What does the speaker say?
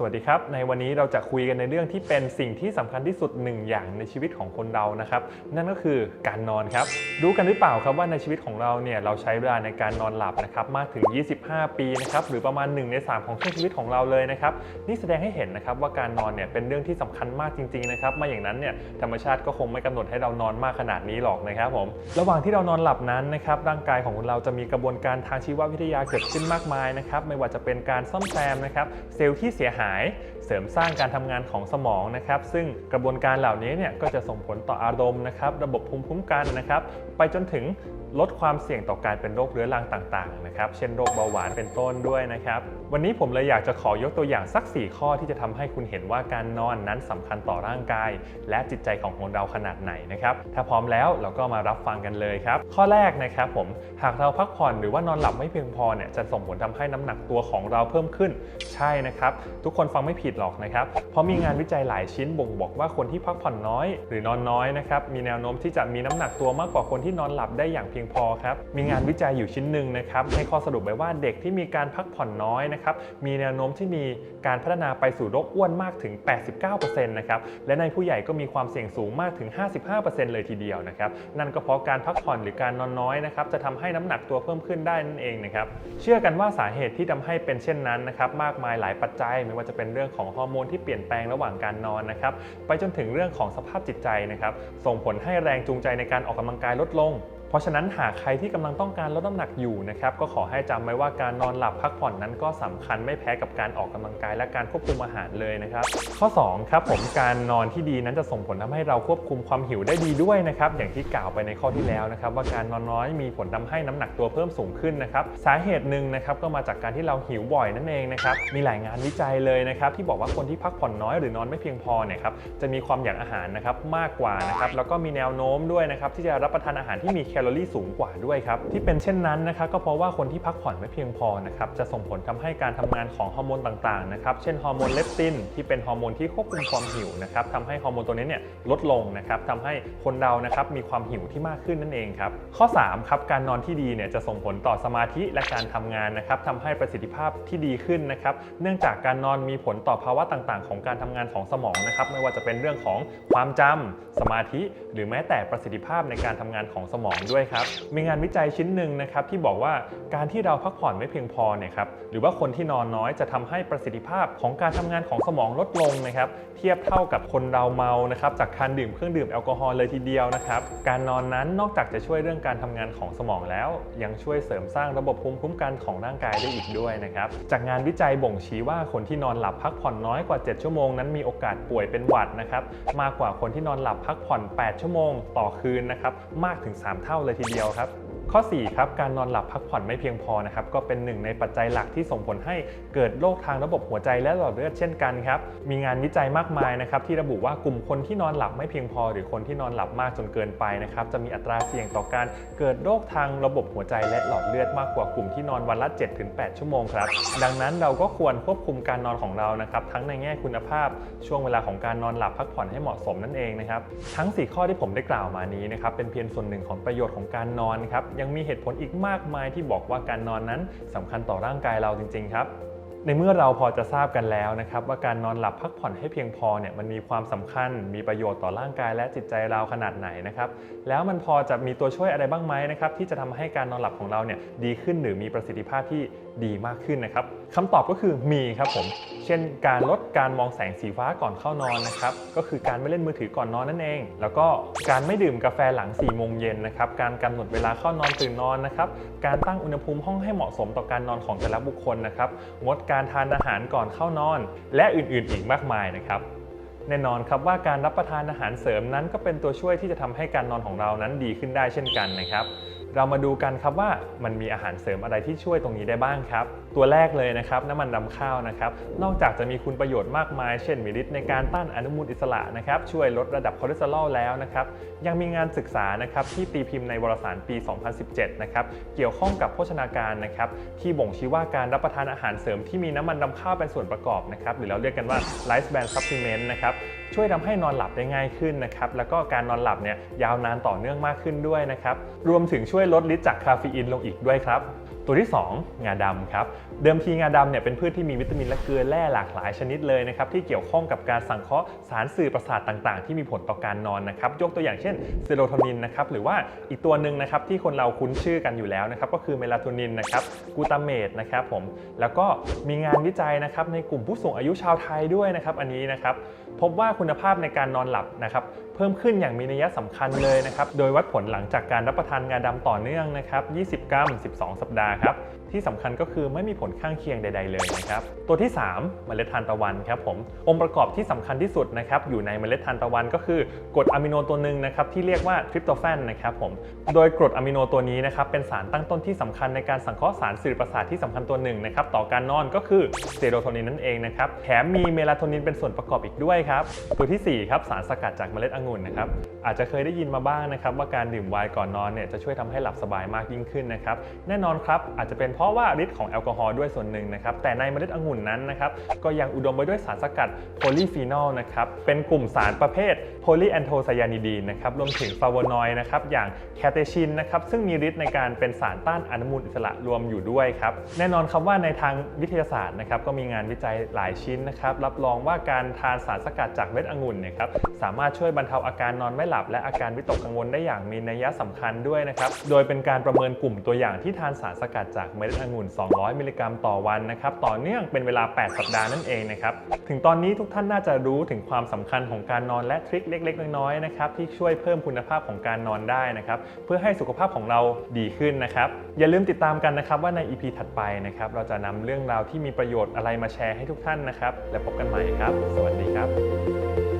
สวัสดีครับ ในวันนี้เราจะคุยกันในเรื่องที่เป็นสิ่งที่สำคัญที่สุดหนึ่งอย่างในชีวิตของคนเรานะครับ นั่นก็คือการนอนครับ รู้กันหรือเปล่าครับว่าในชีวิตของเราเนี่ยเราใช้เวลาในการนอนหลับนะครับมากถึง 25 ปีนะครับหรือประมาณ 1 ใน 3 ของช่วงชีวิตของเราเลยนะครับนี่แสดงให้เห็นนะครับว่าการนอนเนี่ยเป็นเรื่องที่สำคัญมากจริงๆนะครับม่อย่างนั้นเนี่ยธรรมชาติก็คงไม่กำหนดให้เรานอนมากขนาดนี้หรอกนะครับผมระหว่างที่เรานอนหลับนั้นนะครับร่างกายของเราจะมีกระบวนการทางชีววิทยาเกิดขึ้นมากมายนะครับไม่ว่าจะเป็นการซ่อมแซมนะครับเซลล์ที่เสียหายเสริมสร้างการทำงานของสมองนะครับซึ่งกระบวนการเหล่านี้เนี่ยก็จะส่งผลต่ออารมณ์นะครับระบบภูมิคุ้มกันนะครับไปจนถึงลดความเสี่ยงต่อการเป็นโรคเรื้อรังต่างๆนะครับเช่นโรคเบาหวานเป็นต้นด้วยนะครับวันนี้ผมเลยอยากจะขอยกตัวอย่างสัก 4 ข้อที่จะทำให้คุณเห็นว่าการนอนนั้นสำคัญต่อร่างกาย และจิตใจของคนเราขนาดไหนนะครับถ้าพร้อมแล้วเราก็มารับฟังกันเลยครับข้อแรกนะครับผมหากเราพักผ่อนหรือว่านอนหลับไม่เพียงพอเนี่ยจะส่งผลทำให้น้ำหนักตัวของเราเพิ่มขึ้น ใช่นะครับทุกคนฟังไม่ผิดหรอกนะครับเพราะมีงานวิจัยหลายชิ้นบ่งบอกว่าคนที่พักผ่อนน้อย หรือนอนน้อยนะครับมีแนวโน้มที่จะมีน้ำหนักตัวมากกว่าคนที่นอนหลับได้อย่างเพียงพอครับ มีงานวิจัยอยู่ชิ้นหนึ่งนะครับให้ข้อสรุปไว้ว่าเด็กที่มีการพักผ่อนน้อยนะครับมีแนวโน้มที่มีการพัฒนาไปสู่โรคอ้วนมากถึง 89%นะครับและในผู้ใหญ่ก็มีความเสี่ยงสูงมากถึง 55%เลยทีเดียวนะครับนั่นก็เพราะการพักผ่อนหรือการนอนน้อยนะครับจะทำให้น้ำหนักตัวเพิ่มขึ้นได้นั่นเองนะครับเชื่อกันว่าสาเหตุที่ทำให้เป็นเช่นนั้นนะครับมากมายหลายปัจจัย ไม่ว่าจะเป็นเรื่องของฮอร์โมนที่เปลี่ยนแปลงระหว่างการนอนนะครับไปจนถึงเรื่องของสภาพจิตใจนะครับส่งผลให้แรงจูงใจในการออกกำลังกายลดลง เพราะฉะนั้นหากใครที่กำลังต้องการลดน้ำหนักอยู่นะครับก็ขอให้จำไว้ว่าการนอนหลับพักผ่อนนั้นก็สำคัญไม่แพ้กับการออกกำลังกายและการควบคุมอาหารเลยนะครับ ข้อ2ครับผมการนอนที่ดีนั้นจะส่งผลทำให้เราควบคุมความหิวได้ดีด้วยนะครับอย่างที่กล่าวไปในข้อที่แล้วนะครับว่าการนอนน้อยมีผลทำให้น้ำหนักตัวเพิ่มสูงขึ้นนะครับสาเหตุหนึ่งนะครับก็มาจากการที่เราหิวบ่อยนั่นเองนะครับมีหลายงานวิจัยเลยนะครับที่บอกว่าคนที่พักผ่อนน้อยหรือนอนไม่เพียงพอเนี่ยครับจะมีความอยากอาหารนะครับมากกว่านะครับแล้วก็มีแนวโน้มด้วยนะครับที่จะรับประทานอาหารที่มีแคลอรี่สูงกว่าด้วยครับ ที่เป็นเช่นนั้นนะครับก็เพราะว่าคนที่พักผ่อนไม่เพียงพอนะครับจะส่งผลทำให้การทำงานของฮอร์โมนต่างๆนะครับเช่นฮอร์โมนเลปตินที่เป็นฮอร์โมนที่ควบคุมความหิวนะครับทำให้ฮอร์โมนตัวนี้เนี่ยลดลงนะครับทำให้คนเรานะครับมีความหิวที่มากขึ้นนั่นเองครับข้อ3ครับการนอนที่ดีเนี่ยจะส่งผลต่อสมาธิและการทำงานนะครับทำให้ประสิทธิภาพที่ดีขึ้นนะครับเนื่องจากการนอนมีผลต่อภาวะต่างๆ ของการทำงานของสมองนะครับไม่ว่าจะเป็นเรื่องของความจำสมาธิ หรือแม้แต่ประสิทธิภาพในการทำงานของสมองด้วยครับ มีงานวิจัยชิ้นหนึ่งนะครับที่บอกว่าการที่เราพักผ่อนไม่เพียงพอเนี่ยครับหรือว่าคนที่นอนน้อยจะทำให้ประสิทธิภาพของการทำงานของสมองลดลงนะครับเทียบเท่ากับคนเราเมานะครับจากการดื่มเครื่องดื่มแอลกอฮอล์เลยทีเดียวนะครับการนอนนั้นนอกจากจะช่วยเรื่องการทำงานของสมองแล้ว ยังช่วยเสริมสร้างระบบภูมิคุ้มกันของร่างกายได้อีกด้วยนะครับจากงานวิจัยบ่งชี้ว่าคนที่นอนหลับพักผ่อนน้อยกว่า 7 ชั่วโมงนั้นมีโอกาสป่วยเป็นหวัดนะครับมากกว่าคนที่นอนหลับพักผ่อน 8 ชั่วโมง ต่อคืนนะครับมากถึง 3 เท่าเลยทีเดียวครับ ข้อ4ครับการนอนหลับพักผ่อนไม่เพียงพอนะครับก็เป็นหนึ่งในปัจจัยหลักที่ส่งผลให้เกิดโรคทางระบบหัวใจและหลอดเลือดเช่นกันครับมีงานวิจัยมากมายนะครับที่ระบุว่ากลุ่มคนที่นอนหลับไม่เพียงพอ หรือคนที่นอนหลับมากจนเกินไปนะครับจะมีอัตราเสี่ยงต่อการเกิดโรคทางระบบหัวใจและหลอดเลือดมากกว่ากลุ่มที่นอนวันละ 7-8 ชั่วโมงครับดังนั้นเราก็ควรควบคุมการนอนของเรานะครับทั้งในแง่คุณภาพ ช่วงเวลาของการนอนหลับพักผ่อนให้เหมาะสมนั่นเองนะครับทั้ง 4 ข้อที่ผมได้กล่าวมานี้นะครับเป็นเพียงส่วนหนึ่งของประโยชน์ของการนอนครับยังมีเหตุผลอีกมากมายที่บอกว่าการนอนนั้นสำคัญต่อร่างกายเราจริง ๆ ครับ ในเมื่อเราพอจะทราบกันแล้วนะครับว่าการนอนหลับพักผ่อนให้เพียงพอเนี่ยมันมีความสำคัญ มีประโยชน์ต่อร่างกายและจิตใจเราขนาดไหนนะครับแล้วมันพอจะมีตัวช่วยอะไรบ้างไหมนะครับที่จะทำให้การนอนหลับของเราเนี่ยดีขึ้นหรือมีประสิทธิภาพที่ดีมากขึ้นนะครับคำตอบก็คือมีครับผม เช่นการลดการมองแสงสีฟ้าก่อนเข้านอนนะครับก็คือการไม่เล่นมือถือก่อนนอนนั่นเอง แล้วก็การไม่ดื่มกาแฟหลัง4ี่โมงเย็นนะครับการกำหนดเวลาเข้านอนตื่นนอนนะครับการตั้งอุณหภูมิห้องให้เหมาะสมต่อการนอนของแต่ละบุคคลนะครับงดการการทานอาหารก่อนเข้านอน และอื่นๆ อีกมากมายนะครับ แน่นอนครับว่าการรับประทานอาหารเสริมนั้นก็เป็นตัวช่วยที่จะทำให้การนอนของเรานั้นดีขึ้นได้เช่นกันนะครับ เรามาดูกันครับว่ามันมีอาหารเสริมอะไรที่ช่วยตรงนี้ได้บ้างครับ ตัวแรกเลยนะครับน้ำมันรำข้าวนะครับ นอกจากจะมีคุณประโยชน์มากมาย เช่นมีฤทธิ์ในการต้านอนุมูลอิสระนะครับช่วยลดระดับคอเลสเตอรอลแล้วนะครับ ยังมีงานศึกษานะครับที่ตีพิมพ์ในวารสารปี 2017 นะครับเกี่ยวข้องกับโภชนาการนะครับที่บ่งชี้ว่าการรับประทานอาหารเสริมที่มีน้ำมันรำข้าวเป็นส่วนประกอบนะครับหรือเราเรียกกันว่า Life Band Supplement นะครับช่วยทำให้นอนหลับได้ง่ายขึ้นนะครับแล้วก็การนอนหลับเนี่ยยาวนานต่อเนื่องมากขึ้นด้วยนะครับรวมถึงช่วยลดฤทธิ์จากคาเฟอีนลงอีกด้วยครับ ตัวที่ 2 งาดำครับ เดิมทีงาดำเนี่ยเป็นพืชที่มีวิตามินและเกลือแร่หลากหลายชนิดเลยนะครับที่เกี่ยวข้องกับการสังเคราะห์สารสื่อประสาทต่างๆ ที่มีผลต่อการนอนนะครับยกตัวอย่างเช่นเซโรโทนินนะครับหรือว่าอีกตัวหนึ่งนะครับที่คนเราคุ้นชื่อกันอยู่แล้วนะครับก็คือเมลาโทนินนะครับกูตาเมตนะครับผมแล้วก็มีงานวิจัยนะครับในกลุ่มผู้สูงอายุชาวไทยด้วยนะครับอันนี้นะครับพบว่าคุณภาพในการนอนหลับนะครับ เพิ่มขึ้นอย่างมีนัยสำคัญเลยนะครับ โดยวัดผลหลังจากการรับประทานงาดำต่อเนื่องนะครับ 20 กรัม 12 สัปดาห์ครับ ที่สำคัญก็คือไม่มีผลข้างเคียงใด ๆเลยนะครับ ตัวที่ 3 เมล็ดทานตะวันครับผม องค์ประกอบที่สำคัญที่สุดนะครับอยู่ในเมล็ดทานตะวันก็คือกรดอะมิโนตัวหนึ่งนะครับที่เรียกว่าทริปโตแฟนนะครับผม โดยกรดอะมิโนตัวนี้นะครับเป็นสารตั้งต้นที่สำคัญในการสังเคราะห์สารสื่อประสาทที่สำคัญตัวหนึ่งนะครับต่อการนอนก็คือเซโรโทนินนั่นเองนะครับ แถมมีเมลาโทนินเป็นส่วนประกอบอีกด้วยครับ ตัวที่4ครับสารสกัดจากเมล็ดองนนะครับอาจจะเคยได้ยินมาบ้างนะครับว่าการดื่มไวน์ก่อนนอนเนี่ยจะช่วยทำให้หลับสบายมากยิ่งขึ้นนะครับแน่นอนครับอาจจะเป็นเพราะว่าฤทธิ์ของแอลกอฮอล์ด้วยส่วนหนึ่งนะครับแต่ในเมล็ดองุ่นนั้นนะครับก็ยังอุดมไปด้วยสารสกัดโพลีฟีนอลนะครับเป็นกลุ่มสารประเภทโพลีแอนโทไซยานิดีนนะครับรวมถึงฟลาโวนอยด์นะครับอย่างแคเตชินนะครับซึ่งมีฤทธิ์ในการเป็นสารต้านอนุมูลอิสระรวมอยู่ด้วยครับแน่นอนครับว่าในทางวิทยาศาสตร์นะครับก็มีงานวิจัยหลายชิ้นนะครับรับรองว่าการทานสารสกัดจากเม็ดองุ่นนี่ยครับสามารถช่วยบรรเทาอาการนอนไม่หลับ และอาการวิตกกังวลได้อย่างมีนัยสำคัญด้วยนะครับ โดยเป็นการประเมินกลุ่มตัวอย่างที่ทานสารสกัดจากเม็ดองุ่น 200 มิลลิกรัมต่อวันนะครับ ต่อเนื่องเป็นเวลา 8 สัปดาห์นั่นเองนะครับ ถึงตอนนี้ทุกท่านน่าจะรู้ถึงความสำคัญของการนอนและทริคเล็ก ๆ น้อยๆนะครับที่ช่วยเพิ่มคุณภาพของการนอนได้นะครับเพื่อให้สุขภาพของเราดีขึ้นนะครับอย่าลืมติดตามกันนะครับว่าใน EP ถัดไปนะครับเราจะนำเรื่องราวที่มีประโยชน์อะไรมาแชร์ให้ทุกท่านนะครับ และพบกันใหม่ครับ สวัสดีครับ